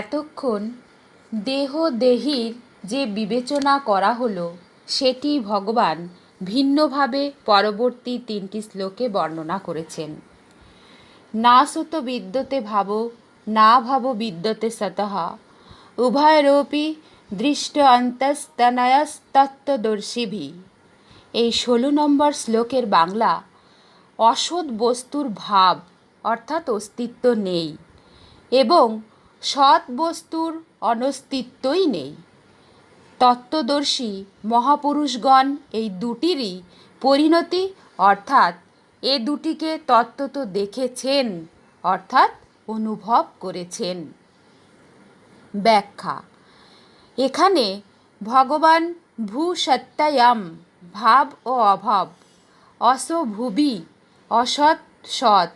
এতক্ষণ দেহ দেহীর যে বিবেচনা করা হলো, সেটি ভগবান ভিন্নভাবে পরবর্তী তিনটি শ্লোকে বর্ণনা করেছেন। না সত বিদ্যতে ভাব, না ভাব বিদ্যতে সতঃ। উভয়রূপী দৃষ্ট অন্তস্তনয়স্তত্ত্বদর্শিভি এই ষোলো নম্বর শ্লোকের বাংলা অসৎ বস্তুর ভাব অর্থাৎ অস্তিত্ব নেই এবং সৎ বস্তুর অনস্তিত্বই নেই। তত্ত্বদর্শী মহাপুরুষগণ এই দুটিরই পরিণতি, অর্থাৎ এ দুটিকে তত্ত্বত দেখেছেন, অর্থাৎ অনুভব করেছেন। ব্যাখ্যা, এখানে ভগবান ভূ সত্যায়াম ভাব ও অভাব, অসভুবি, অসৎ সৎ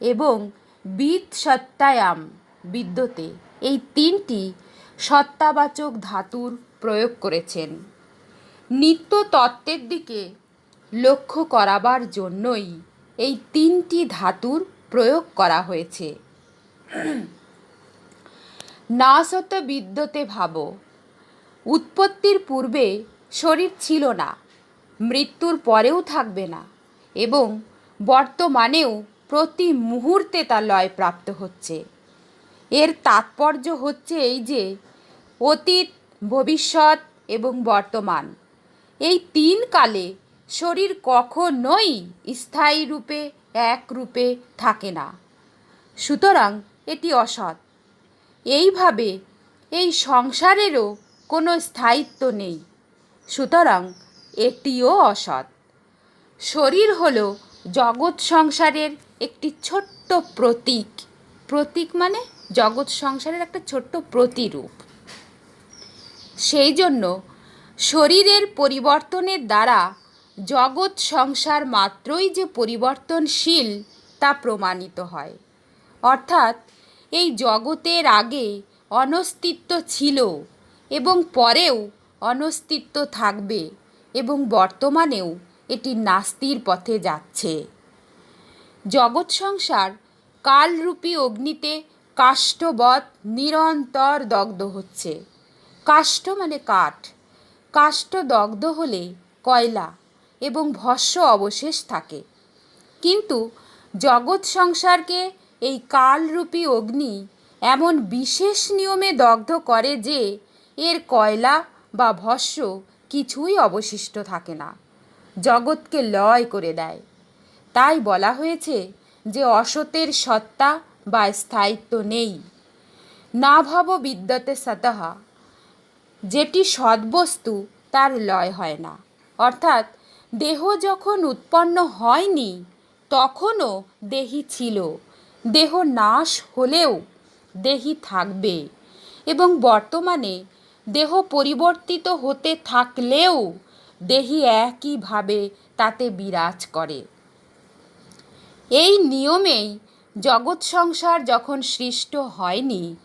এবং বিদ সত্যায়াম বিদ্যতে এই তিনটি সত্তাবাচক ধাতুর প্রয়োগ করেছেন। নিত্য তত্ত্বের দিকে লক্ষ্য করাবার জন্যই এই তিনটি ধাতুর প্রয়োগ করা হয়েছে। না সত বিদ্যতে ভাব, উৎপত্তির পূর্বে শরীর ছিল না, মৃত্যুর পরেও থাকবে না এবং বর্তমানেও প্রতি মুহূর্তে তা লয় প্রাপ্ত হচ্ছে। এর তাৎপর্য হচ্ছে এই যে, অতীত, ভবিষ্যৎ এবং বর্তমান। এই তিন কালে শরীর কখনোই স্থায়ী রূপে, এক রূপে থাকে না। সুতরাং এটি অসৎ। এইভাবে এই সংসারেরও কোনো স্থায়িত্ব নেই। সুতরাং এটিও অসৎ। শরীর হল জগৎ সংসারের একটি ছোট্ট প্রতীক। প্রতীক মানে জগৎ সংসারের একটা ছোট্ট প্রতিরূপ। সেই জন্য শরীরের পরিবর্তনের দ্বারা জগৎ সংসার মাত্রই যে পরিবর্তনশীল তা প্রমাণিত হয়। অর্থাৎ এই জগতের আগে অনস্তিত্ব ছিল এবং পরেও অনস্তিত্ব থাকবে এবং বর্তমানেও এটি নাস্তির পথে যাচ্ছে। জগৎ সংসার কালরূপী অগ্নিতে কাষ্ঠবৎ নিরন্তর দগ্ধ হচ্ছে। কাষ্ঠ মানে কাঠ। কাষ্ঠ দগ্ধ হলে কয়লা এবং ভস্য অবশেষ থাকে। কিন্তু জগৎ সংসারকে এই কালরূপী অগ্নি এমন বিশেষ নিয়মে দগ্ধ করে যে এর কয়লা বা ভস্য কিছুই অবশিষ্ট থাকে না। জগৎকে লয় করে দেয়। তাই বলা হয়েছে যে অসতের সত্তা বা স্থায়িত্ব নেই। না ভাব বিদ্যতে সতঃ যেটি সদ্বস্তু, তার লয় হয় না। অর্থাৎ, দেহ যখন উৎপন্ন হয়নি, তখনও দেহি ছিল। দেহ নাশ হলেও দেহি থাকবে। এবং বর্তমানে, দেহ পরিবর্তিত হতে থাকলেও দেহি একইভাবে তাতে বিরাজ করে। এই নিয়মেই জগৎ সংসার যখন সৃষ্ট হয়নি,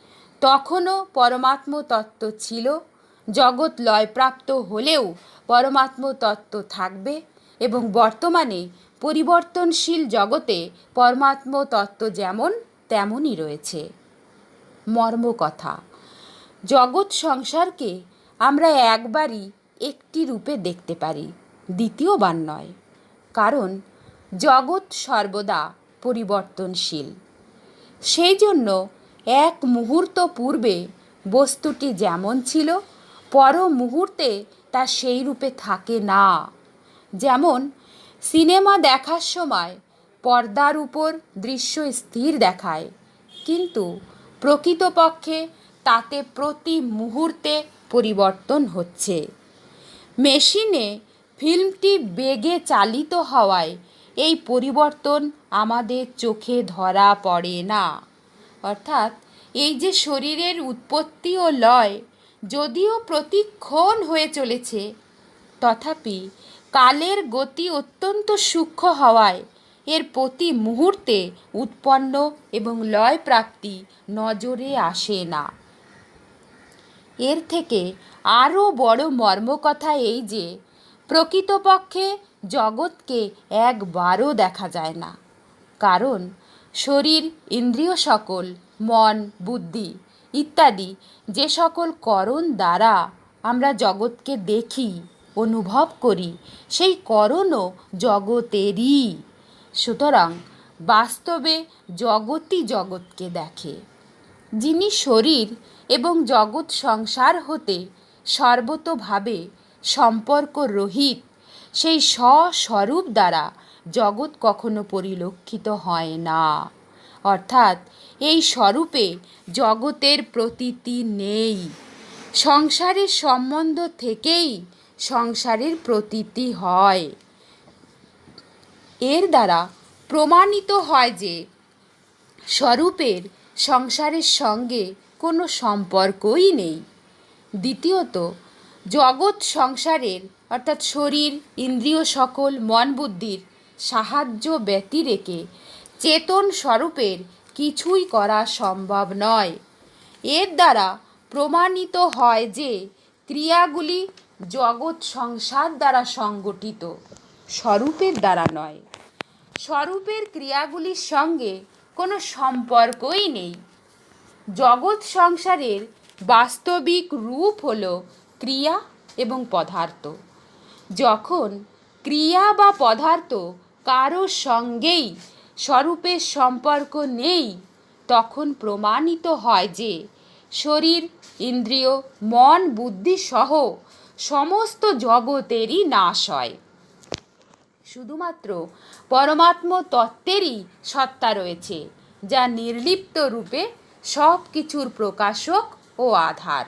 তখনও পরমাত্ম তত্ত্ব ছিল। জগৎ লয়প্রাপ্ত হলেও পরমাত্ম তত্ত্ব থাকবে এবং বর্তমানে পরিবর্তনশীল জগতে পরমাত্ম তত্ত্ব যেমন, তেমনই রয়েছে। মর্মকথা। জগৎ সংসারকে আমরা একবারই একটি রূপে দেখতে পারি, দ্বিতীয়বার নয়। কারণ জগৎ সর্বদা পরিবর্তনশীল। সেই জন্য এক মুহূর্ত পূর্বে বস্তুটি যেমন ছিল, পর মুহূর্তে তা সেই রূপে থাকে না। যেমন, সিনেমা দেখার সময় পর্দার উপর দৃশ্য স্থির দেখায়, কিন্তু প্রকৃতপক্ষে তাতে প্রতি মুহূর্তে পরিবর্তন হচ্ছে। মেশিনে ফিল্মটি বেগে চালিত হওয়ায় এই পরিবর্তন আমাদের চোখে ধরা পড়ে না। অর্থাৎ এই যে শরীরের উৎপত্তি ও লয় যদিও প্রতিক্ষণ হয়ে চলেছে, তথাপি কালের গতি অত্যন্ত সূক্ষ্ম হওয়ায় এর প্রতি মুহূর্তে উৎপন্ন এবং লয় প্রাপ্তি নজরে আসে না। এর থেকে আরও বড় মর্মকথা এই যে প্রকৃতপক্ষে জগৎকে একবারও দেখা যায় না। কারণ, শরীর, ইন্দ্রিয় সকল, মন, বুদ্ধি ইত্যাদি যে সকল করণ দ্বারা আমরা জগৎকে দেখি, অনুভব করি, সেই করণও জগতেরই। সুতরাং, বাস্তবে জগতই জগৎকে দেখে। যিনি শরীর এবং জগৎ সংসার হতে সর্বতোভাবে সম্পর্ক রহিত, সেই স্বস্বরূপ দ্বারা জগৎ কখনো পরিলক্ষিত হয় না। অর্থাৎ এই স্বরূপে জগতের প্রতীতি নেই। সংসারের সম্বন্ধ থেকেই সংসারের প্রতীতি হয়। এর দ্বারা প্রমাণিত হয় যে স্বরূপের সংসারের সঙ্গে কোনো সম্পর্কই নেই। দ্বিতীয়ত জগৎ সংসারের, অর্থাৎ শরীর, ইন্দ্রিয় সকল, মন বুদ্ধির সাহায্য ব্যতিরেকে চেতন স্বরূপের কিছুই করা সম্ভব নয়। এর দ্বারা প্রমাণিত হয় যে ক্রিয়াগুলি জগৎ সংসার দ্বারা সংগঠিত, স্বরূপের দ্বারা নয়। স্বরূপের ক্রিয়াগুলির সঙ্গে কোনো সম্পর্কই নেই। জগৎ সংসারের বাস্তবিক রূপ হল ক্রিয়া এবং পদার্থ। যখন ক্রিয়া বা পদার্থ কারও সঙ্গেই স্বরূপের সম্পর্ক নেই, তখন প্রমাণিত হয় যে শরীর, ইন্দ্রিয়, মন, বুদ্ধি সহ সমস্ত জগতেরই নাশ হয়। শুধুমাত্র পরমাত্ম তত্ত্বেরই সত্তা রয়েছে, যা নির্লিপ্ত রূপে সব কিছুর প্রকাশক ও আধার।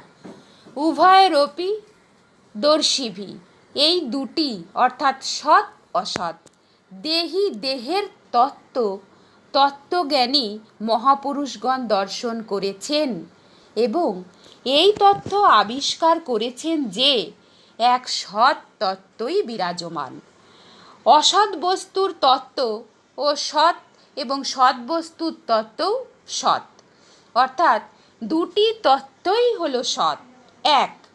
উভয়েরপি দর্শিভি। এই দুটি অর্থাৎ সৎ, অসৎ। দেহি দেহের তত্ত্ব, তত্ত্বজ্ঞানী মহাপুরুষগণ দর্শন করেছেন এবং এই তথ্য আবিষ্কার করেছেন যে এক সৎ তত্ত্বই বিরাজমান। অসৎ বস্তুর তত্ত্ব ও সৎ এবং সৎ বস্তুর তত্ত্বও সৎ। অর্থাৎ দুটি তত্ত্বই হলো সৎ। এক।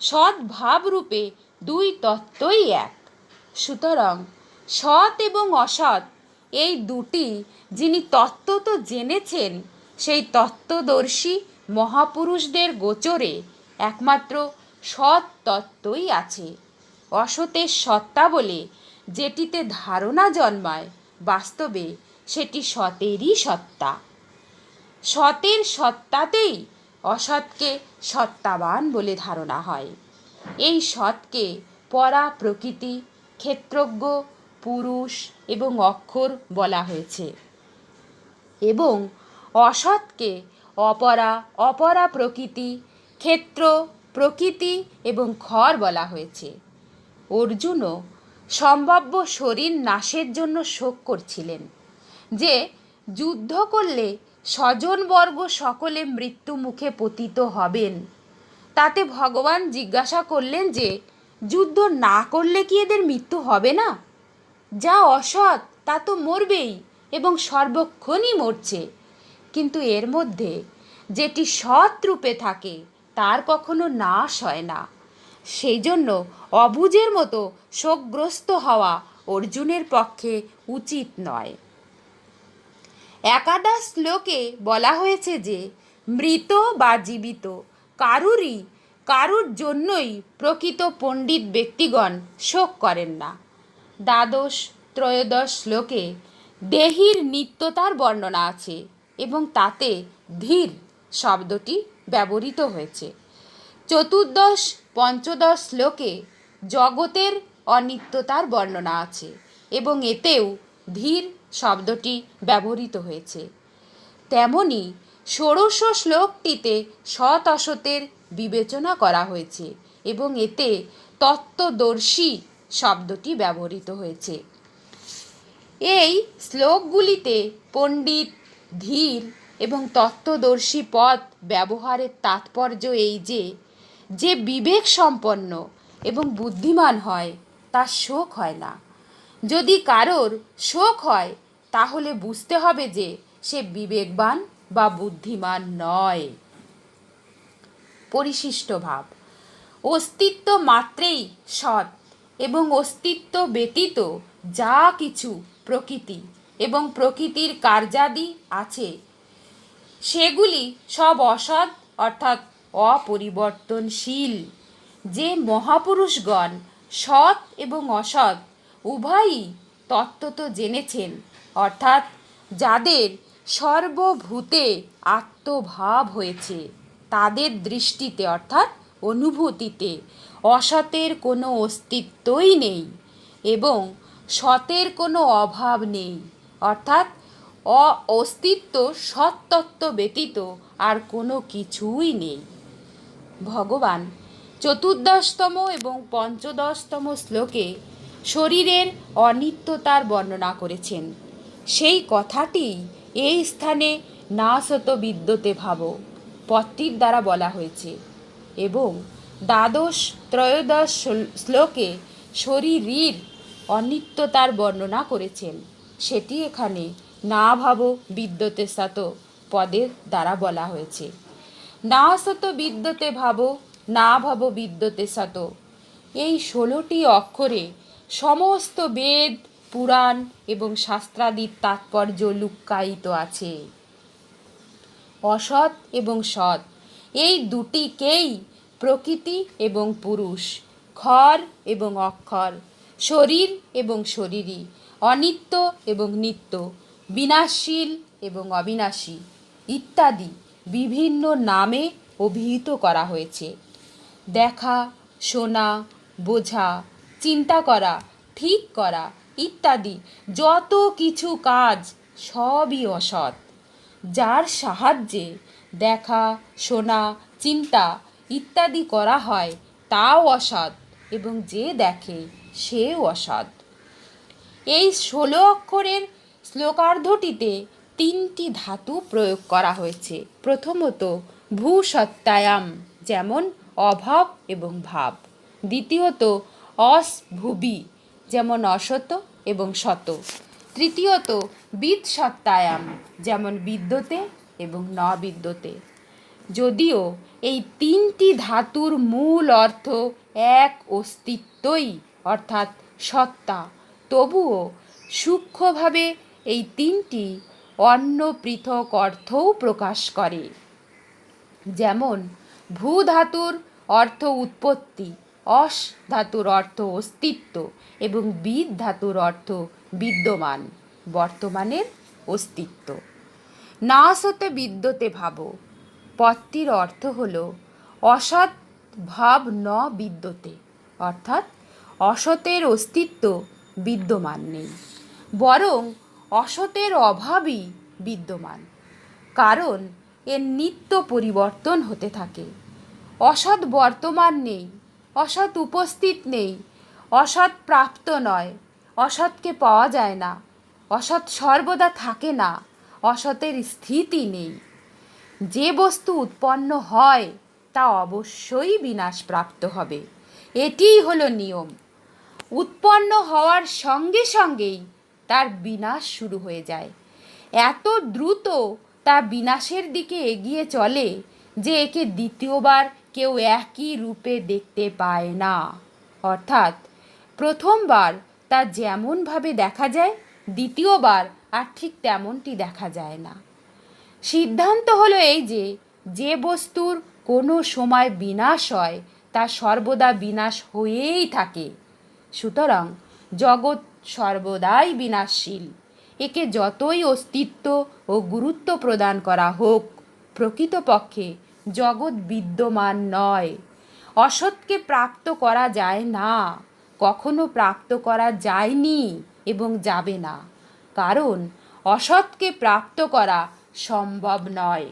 সৎ ভাবরূপে দুই তত্ত্বই এক। সুতরাং সৎ এবং অসৎ, এই দুটি যিনি তত্ত্ব তো জেনেছেন, সেই তত্ত্বদর্শী মহাপুরুষদের গোচরে একমাত্র সৎ তত্ত্বই আছে। অসতের সত্তা বলে যেটিতে ধারণা জন্মায়, বাস্তবে সেটি সতেরই সত্তা। সতের সত্তাতেই অসৎকে সত্তাবান বলে ধারণা হয়। এই সৎকে পরা প্রকৃতি, ক্ষেত্রজ্ঞ, পুরুষ এবং অক্ষর বলা হয়েছে। এবং অসৎকে অপরা অপরা প্রকৃতি, ক্ষেত্র, প্রকৃতি এবং খর বলা হয়েছে। অর্জুনও সম্ভাব্য শরীর নাশের জন্য শোক করছিলেন যে যুদ্ধ করলে স্বজনবর্গ সকলে মৃত্যু মুখে পতিত হবেন। তাতে ভগবান জিজ্ঞাসা করলেন যে, যুদ্ধ না করলে কি এদের মৃত্যু হবে না? যা অসৎ, তা তো মরবেই এবং সর্বক্ষণই মরছে। কিন্তু এর মধ্যে যেটি সৎ রূপে থাকে, তার কখনো নাশ হয় না। সেই জন্য অবুজের মতো শোকগ্রস্ত হওয়া অর্জুনের পক্ষে উচিত নয়। একাদশ শ্লোকে বলা হয়েছে যে, মৃত বা জীবিত কারুরই, কারুর জন্যই প্রকৃত পণ্ডিত ব্যক্তিগণ শোক করেন না। দ্বাদশ, ত্রয়োদশ শ্লোকে দেহির নিত্যতার বর্ণনা আছে এবং তাতে ধীর শব্দটি ব্যবহৃত হয়েছে। চতুর্দশ, পঞ্চদশ শ্লোকে জগতের অনিত্যতার বর্ণনা আছে এবং এতেও ধীর শব্দটি ব্যবহৃত হয়েছে। তেমনি ষোড়শ শ্লোকটিতে সৎ বিবেচনা করা হয়েছে এবং এতে তত্ত্বদর্শী শব্দটি ব্যবহৃত হয়েছে। এই শ্লোকগুলিতে পণ্ডিত ধীর এবং তত্ত্বদর্শী পদ ব্যবহারের তাৎপর্য এই যে যে বিবেক সম্পন্ন এবং বুদ্ধিমান হয় তার শোক হয় না। যদি কারোর শোক হয়, তাহলে বুঝতে হবে যে সে বিবেকবান বা বুদ্ধিমান নয়। পরিশিষ্ট ভাব। অস্তিত্ব মাত্রেই সৎ এবং অস্তিত্ব ব্যতীত যা কিছু প্রকৃতি এবং প্রকৃতির কার্যাদি আছে, সেগুলি সব অসৎ অর্থাৎ অপরিবর্তনশীল। যে মহাপুরুষগণ সৎ এবং অসৎ উভয়ই তত্ত্বত জেনেছেন, অর্থাৎ যাদের সর্বভূতে আত্মভাব হয়েছে, তাদের দৃষ্টিতে অর্থাৎ অনুভূতিতে অসতের কোনো অস্তিত্বই নেই এবং সতের কোনো অভাব নেই, অর্থাৎ অ অস্তিত্ব সত্তত্ত্ব ব্যতীত আর কোনো কিছুই নেই। ভগবান চতুর্দশতম এবং পঞ্চদশতম শ্লোকে শরীরের অনিত্যতার বর্ণনা করেছেন। সেই কথাটি এই স্থানে না শত বিদ্যতে ভাব, পথটির দ্বারা বলা হয়েছে এবং দ্বাদশ, ত্রয়োদশ শ্ল- শ্লোকে শরীরীর অনিত্যতার বর্ণনা করেছেন। সেটি এখানে না ভাব বিদ্যতে সাত পদের দ্বারা বলা হয়েছে। না সত বিদ্যতে ভাব না ভাব বিদ্যতে সত এই ষোলোটি অক্ষরে সমস্ত বেদ, পুরাণ এবং শাস্ত্রাদির তাৎপর্য লুক্কায়িত আছে। অসৎ এবং সৎ, এই দুটিকেই প্রকৃতি এবং পুরুষ ক্ষর এবং অক্ষর, শরীর এবং শরীরী, অনিত্য এবং নিত্য, বিনাশশীল এবং অবিনাশী ইত্যাদি বিভিন্ন নামে অভিহিত করা হয়েছে। দেখা, শোনা, বোঝা চিন্তা করা, ঠিক করা ইত্যাদি। যত কিছু কাজ, সবই অসৎ। যার সাহায্যে দেখা, শোনা, চিন্তা ইত্যাদি করা হয়, তাও অসৎ এবং যে দেখে, সেও অসৎ। এই ষোলো অক্ষরের শ্লোকার্ধটিতে তিনটি ধাতু প্রয়োগ করা হয়েছে। প্রথমত ভূসত্তায়াম যেমন অভাব এবং ভাব। দ্বিতীয়ত অস ভুবি যেমন অসত এবং শত। তৃতীয়ত বিদ সত্তায়াম যেমন বিদ্যতে এবং ন বিদ্যতে যদিও এই তিনটি ধাতুর মূল অর্থ এক অস্তিত্বই, অর্থাৎ সত্তা, তবুও সূক্ষ্মভাবে এই তিনটি অন্য পৃথক অর্থও প্রকাশ করে। যেমন ভূ ধাতুর অর্থ উৎপত্তি অস ধাতুর অর্থ অস্তিত্ব এবং বিদ ধাতুর অর্থ বিদ্যমান, বর্তমানের অস্তিত্ব। না সতে বিদ্যতে ভাবো পদটির অর্থ হল অসৎ ভাব ন বিদ্যতে, অর্থাৎ অসতের অস্তিত্ব বিদ্যমান নেই, বরং অসতের অভাবই বিদ্যমান, কারণ এর নিত্য পরিবর্তন হতে থাকে। অসৎ বর্তমান নেই অসৎ উপস্থিত নেই, অসৎ প্রাপ্ত নয়, অসৎকে পাওয়া যায় না, অসৎ সর্বদা থাকে না, অসতের স্থিতি নেই। যে বস্তু উৎপন্ন হয়, তা অবশ্যই বিনাশপ্রাপ্ত হবে। এটিই হলো নিয়ম। উৎপন্ন হওয়ার সঙ্গে সঙ্গেই তার বিনাশ শুরু হয়ে যায়। এত দ্রুত তা বিনাশের দিকে এগিয়ে চলে যে একে দ্বিতীয়বার কেউ একই রূপে দেখতে পায় না। অর্থাৎ, প্রথমবার তা যেমনভাবে দেখা যায়, দ্বিতীয়বার আর ঠিক তেমনটি দেখা যায় না। সিদ্ধান্ত হলো এই যে যে বস্তুর কোনো সময় বিনাশ হয়, তা সর্বদা বিনাশ হয়েই থাকে। সুতরাং, জগৎ সর্বদাই বিনাশশীল। একে যতই অস্তিত্ব ও গুরুত্ব প্রদান করা হোক, প্রকৃতপক্ষে জগৎ বিদ্যমান নয়। অসৎকে প্রাপ্ত করা যায় না। কখনো প্রাপ্ত করা যায়নি এবং যাবে না। কারণ অসৎকে প্রাপ্ত করা সম্ভব নয়।